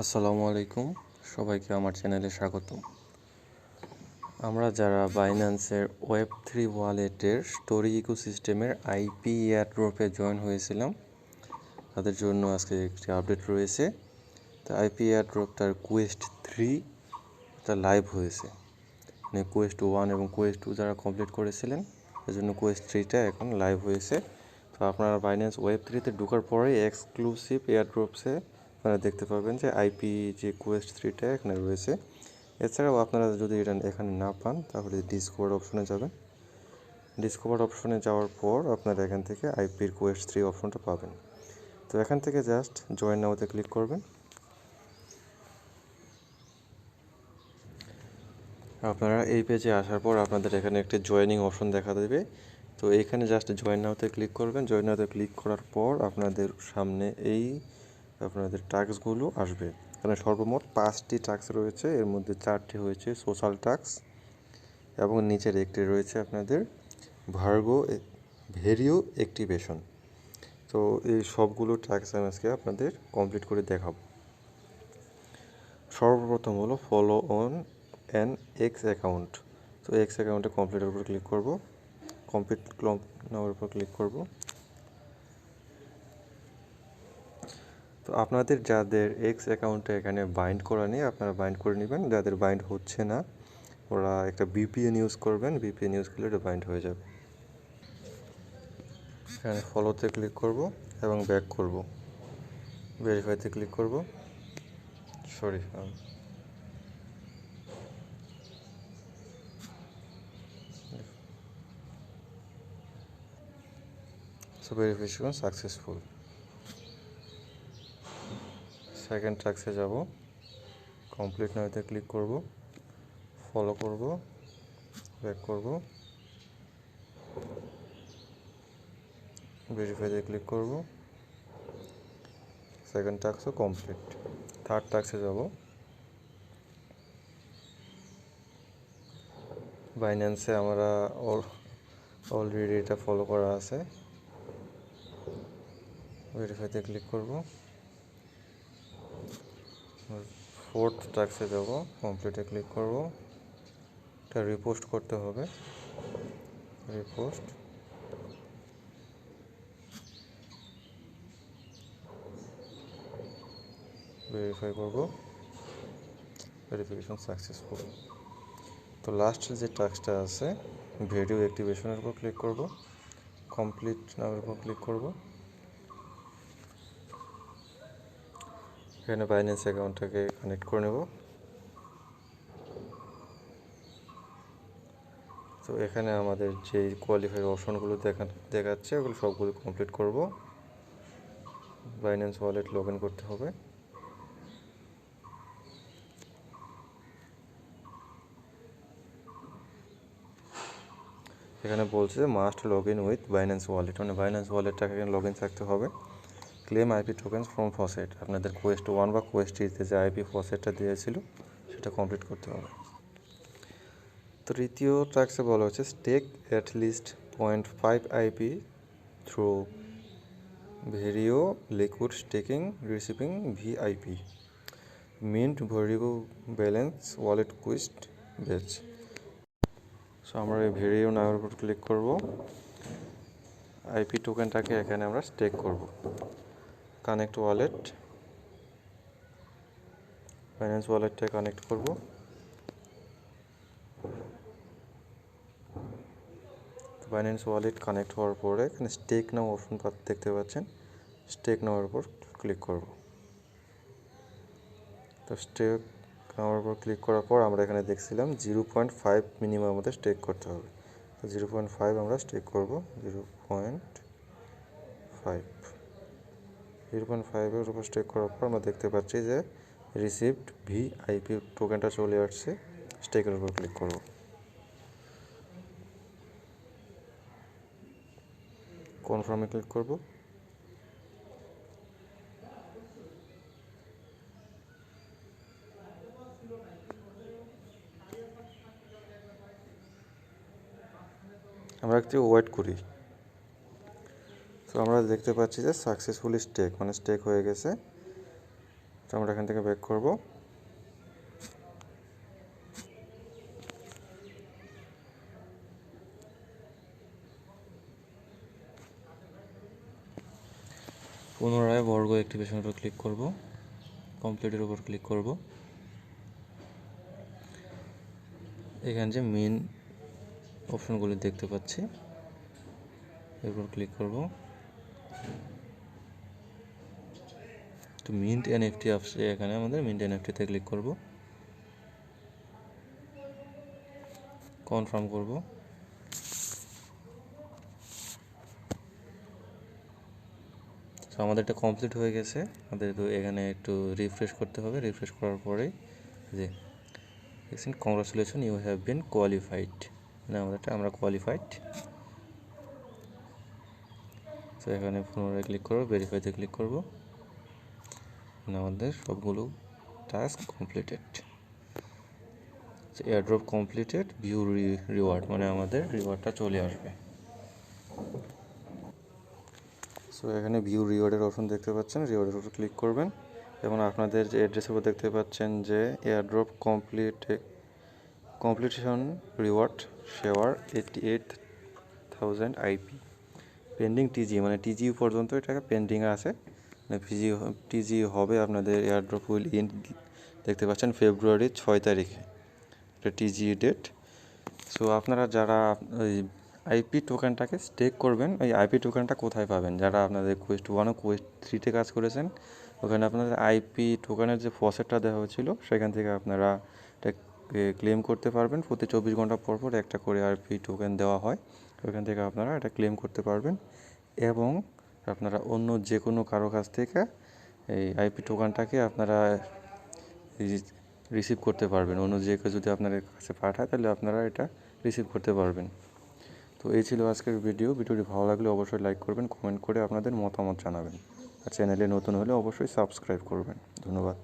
আসসালামু আলাইকুম। সবাইকে আমার চ্যানেলে স্বাগতম। আমরা যারা বাইন্যান্সের ওয়েব থ্রি ওয়ালেটের স্টোরি ইকোসিস্টেমের আইপি এয়ারড্রপে জয়েন হয়েছিলাম, তাদের জন্য আজকে একটি আপডেট রয়েছে। তো আইপি এয়ারড্রপটার কোয়েস্ট থ্রি তা লাইভ হয়েছে। মানে কোয়েস্ট ওয়ান এবং কোয়েস্ট টু যারা কমপ্লিট করেছিলেন, এজন্য কোয়েস্ট থ্রিটা এখন লাইভ হয়েছে। তো আপনারা বাইন্যান্স ওয়েব থ্রিতে ঢোকার পরেই এক্সক্লুসিভ এয়ার এয়ারড্রপসে আপনারা দেখতে পাবেন যে আইপি যে কোয়েস্ট থ্রিটা এখানে রয়েছে। এছাড়াও আপনারা যদি এটা এখানে না পান, তাহলে ডিসকভার অপশনে যাবেন। ডিসকভার অপশনে যাওয়ার পর আপনারা এখান থেকে আইপির কোয়েস্ট থ্রি অপশনটা পাবেন। তো এখান থেকে জাস্ট জয়েন নাওতে ক্লিক করবেন। আপনারা এই পেজে আসার পর আপনাদের এখানে একটি জয়েনিং অপশন দেখা দেবে। তো এইখানে জাস্ট জয়েন নাওতে ক্লিক করবেন। জয়েন নাওতে ক্লিক করার পর আপনাদের সামনে এই আপনাদের ট্যাক্সগুলো আসবে। এখানে সর্বমোট পাঁচটি ট্যাক্স রয়েছে, এর মধ্যে চারটি হয়েছে সোশ্যাল ট্যাক্স এবং নিচের একটি রয়েছে আপনাদের ভার্গো ভেরিও অ্যাক্টিভেশন তো এই সবগুলো টাস্ক আমি আজকে আপনাদের কমপ্লিট করে দেখাবো। সর্বপ্রথম হলো follow on an X account তো এক্স অ্যাকাউন্টে কমপ্লিটের উপর ক্লিক করব। কমপ্লিট ক্লম্প নেওয়ার উপর ক্লিক করব। তো আপনাদের যাদের এক্স অ্যাকাউন্টে এখানে বাইন্ড করা নেই, আপনারা বাইন্ড করে নেবেন। যাদের বাইন্ড হচ্ছে না, ওরা একটা বিপিএন ইউজ করবেন। বিপিএন ইউজ করলে এটা বাইন্ড হয়ে যাবে। এখানে ফলোতে ক্লিক করব এবং ব্যাক করব। ভেরিফাইতে ক্লিক করব। Sorry so verification successful second ট্যাক্সে যাব কমপ্লিট নাইতে ক্লিক করব ফলো করব ব্যাক করব ভেরিফাইতে ক্লিক করব সেকেন্ড টাস্কও কমপ্লিট থার্ড টাস্কে যাব বাইন্যান্সে আমরা অলরেডি এটা ফলো করা আছে ভেরিফাইতে ক্লিক করব ফোর্থ টাস্কে যাব কমপ্লিটে ক্লিক করব। এটা রিপোস্ট করতে হবে। রিপোস্ট ভেরিফাই করব। ভেরিফিকেশন সাকসেসফুল তো লাস্ট যে টাস্কটা আছে ভিডিও অ্যাক্টিভেশনের উপর ক্লিক করব। কমপ্লিট নামের উপর ক্লিক করব। এখানে বাইন্যান্স অ্যাকাউন্টটাকে কানেক্ট করে নেব। তো এখানে আমাদের যে কোয়ালিফাই অপশনগুলো দেখা, দেখাচ্ছে, ওগুলো সবগুলো কমপ্লিট করব। বাইন্যান্স ওয়ালেট লগ করতে হবে। এখানে বলছে must log in with Binance wallet মানে বাইন্যান্স ওয়ালেটটাকে এখানে লগ ইন থাকতে হবে। Claim IP tokens from faucet আপনাদের কোয়েস্ট ওয়ান বা কোয়েস্ট থ্রিতে যে আইপি ফসেটটা দিয়েছিল, সেটা কমপ্লিট করতে হবে। তৃতীয় ট্যাক্সে বলা হচ্ছে stake at least point five IP through Verio liquid staking receiving VIP mint Verio balance wallet quest badge so আমরা এই ভেরিও নামের উপর ক্লিক করব। আইপি টোকেনটাকে এখানে আমরা স্টেক করব। কানেক্ট ওয়ালেট ফাইন্যান্স ওয়ালেটটা কানেক্ট করব। ফাইন্যান্স ওয়ালেট কানেক্ট হওয়ার পরে এখানে স্টেক নাও অপশন দেখতে পাচ্ছেন। স্টেক নেওয়ার উপর ক্লিক করব। তো স্টেক নেওয়ার উপর ক্লিক করার পর আমরা এখানে দেখছিলাম জিরো পয়েন্ট ফাইভ মিনিমাম আমাদের স্টেক করতে হবে। তো জিরো পয়েন্ট ফাইভ আমরা স্টেক করব। Zero point five zero point ফাইভের উপর স্টেক করার পর আমরা দেখতে পাচ্ছি যে রিসিভড ভি আইপি টোকেনটা চলে আসছে স্টেকের উপর ক্লিক করব। কনফার্মে ক্লিক করব। আমরা একটু ওয়েট করি। তো আমরা দেখতে পাচ্ছি যে সাকসেসফুলি স্টেক মানে স্টেক হয়ে গেছে। তো আমরা এখান থেকে ব্যাক করব। পুনরায় বর্গ অ্যাক্টিভেশনের উপর ক্লিক করব। কমপ্লিটের উপর ক্লিক করব। এখানে যে মেন অপশনগুলি দেখতে পাচ্ছি এরপর ক্লিক করব। তো মিন্ট এনএফটি আসছে এখানে আমাদের মিন্ট এন এনএফটিতে ক্লিক করব। কনফার্ম করব। তো আমাদের এটা কমপ্লিট হয়ে গেছে। আমাদের তো এখানে একটু রিফ্রেশ করতে হবে। রিফ্রেশ করার পরে যে দেখছেন congratulation you have been qualified মানে আমাদেরটা আমরা কোয়ালিফাইড এখানে পুনরায় ক্লিক করব ভেরিফাইতে ক্লিক করব। আমাদের সবগুলো task completed airdrop completed view reward মানে আমাদের রিওয়ার্ডটা চলে আসবে। সো এখানে ভিউ রিওয়ার্ডের অপশন দেখতে পাচ্ছেন রিওয়ার্ডের উপর ক্লিক করবেন। এবং আপনাদের যে অ্যাড্রেসের উপর দেখতে পাচ্ছেন যে airdrop complete completion reward share eighty eight thousand IP pending TG মানে টিজি পর্যন্ত এটা পেন্ডিং আছে। মানে টিজি হবে আপনাদের এয়ারড্রপ উইল ইন দেখতে পাচ্ছেন ফেব্রুয়ারির ছয় তারিখে। এটা টিজি ডেট সো আপনারা যারা ওই আইপি টোকেনটাকে স্টেক করবেন, ওই আইপি টোকেনটা কোথায় পাবেন? যারা আপনাদের কোয়েস্ট ওয়ান ও কোয়েস্ট থ্রিতে কাজ করেছেন, ওখানে আপনাদের আইপি টোকেনের যে ফসেটটা দেওয়া হয়েছিল, সেখান থেকে আপনারা এটা ক্লেম করতে পারবেন। প্রতি চব্বিশ ঘণ্টা পর পর একটা করে আইপি টোকেন দেওয়া হয়। ওখান থেকে আপনারা এটা ক্লেম করতে পারবেন এবং আপনারা অন্য যে কোনো কারও কাছ থেকে এই আইপি টোকানটাকে আপনারা রিসিভ করতে পারবেন। অন্য যে কেউ যদি আপনাদের কাছে পাঠায়, তাহলে আপনারা এটা রিসিভ করতে পারবেন। তো এই ছিল আজকের ভিডিও ভিডিওটি ভালো লাগলে অবশ্যই লাইক করবেন কমেন্ট করে আপনাদের মতামত জানাবেন। আর চ্যানেলে নতুন হলে অবশ্যই সাবস্ক্রাইব করবেন। ধন্যবাদ।